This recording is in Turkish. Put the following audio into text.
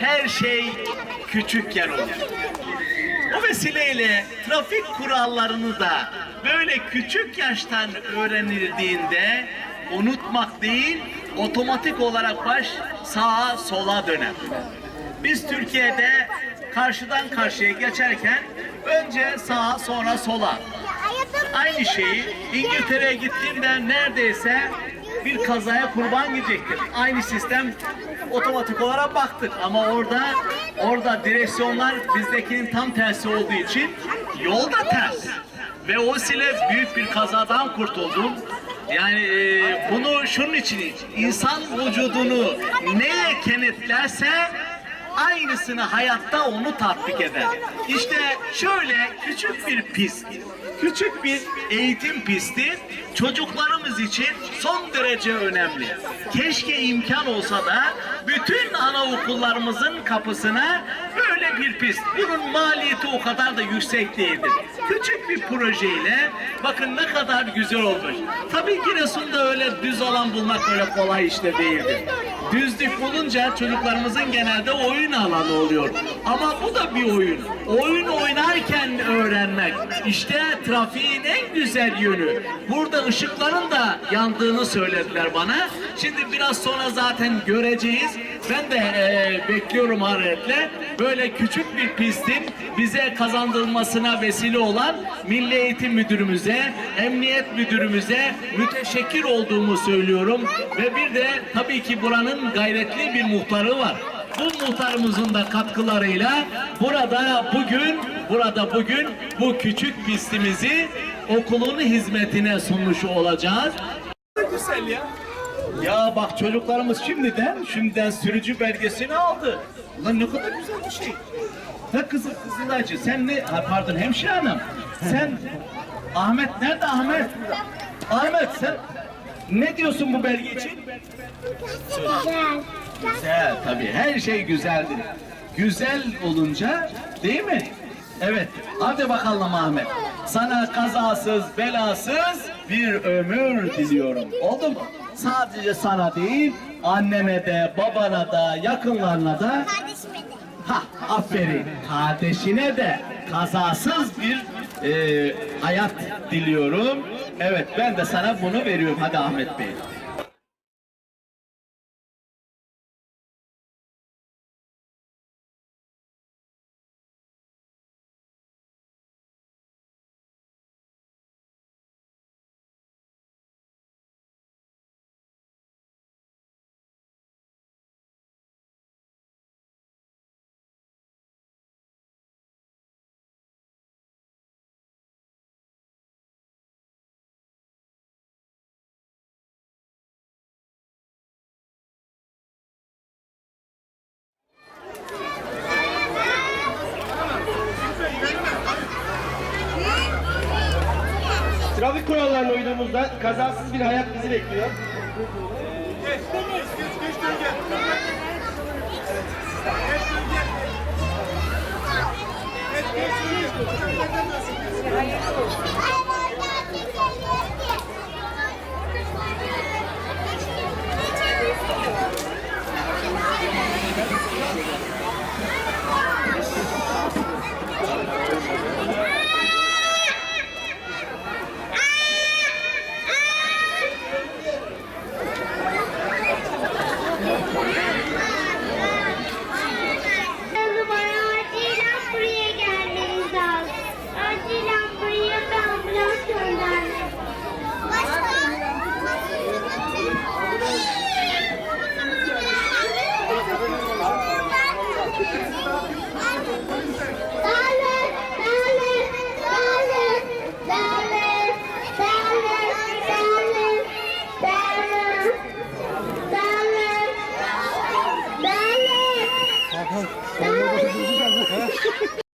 her şey küçükken olur. O vesileyle trafik kurallarını da böyle küçük yaştan öğrenildiğinde unutmak değil, otomatik olarak baş sağa sola döner. Biz Türkiye'de karşıdan karşıya geçerken önce sağa sonra sola. Aynı şeyi İngiltere'ye gittiğimde neredeyse bir kazaya kurban gidecektir. Aynı sistem otomatik olarak baktık ama orada orada direksiyonlar bizdekinin tam tersi olduğu için yol da ters. Ve o sile büyük bir kazadan kurtuldum. Yani e, bunu şunun için insan vücudunu neye kenetlerse aynısını hayatta onu tatbik eder. İşte şöyle küçük bir pist, küçük bir eğitim pisti çocuklarımız için son derece önemli. Keşke imkan olsa da bütün anaokullarımızın kapısına böyle bir pist. Bunun maliyeti o kadar da yüksek değildir. Küçük bir projeyle bakın ne kadar güzel olmuş. Tabii Giresun'da öyle düz alan bulmak öyle kolay işte değildir. Düzlük bulunca çocuklarımızın genelde oyun alanı oluyor. Ama bu da bir oyun. Oyun oynarken öğrenmek. İşte trafiğin en güzel yönü. Burada ışıkların da yandığını söylediler bana. Şimdi biraz sonra zaten göreceğiz. Ben de eee, bekliyorum hararetle. Böyle küçük bir pistin bize kazandırılmasına vesile olan Milli Eğitim Müdürümüze, Emniyet Müdürümüze müteşekkir olduğumu söylüyorum. Ve bir de tabii ki buranın gayretli bir muhtarı var. Bu muhtarımızın da katkılarıyla burada bugün burada bugün bu küçük pistimizi okulun hizmetine sunmuş olacağız. Güzel ya. Ya bak çocuklarımız şimdiden şimdiden sürücü belgesini aldı. Ulan ne kadar güzel bir şey. Ha kızım Kızılaycı sen ne ha, pardon hemşire hanım. Sen Ahmet nerede Ahmet? Ahmet sen ne diyorsun bu belge için? Güzel. Güzel tabii her şey güzeldir. Güzel olunca değil mi? Evet hadi bakalım Ahmet. Sana kazasız belasız bir ömür diliyorum. Oldu mu? Sadece sana değil annene de babana da yakınlarına da Kardeşime de. ha aferin kardeşine de kazasız bir e, hayat diliyorum. Evet ben de sana bunu veriyorum. Hadi Ahmet Bey. Trafik kurallarına uydığımızda kazasız bir hayat bizi bekliyor. Numara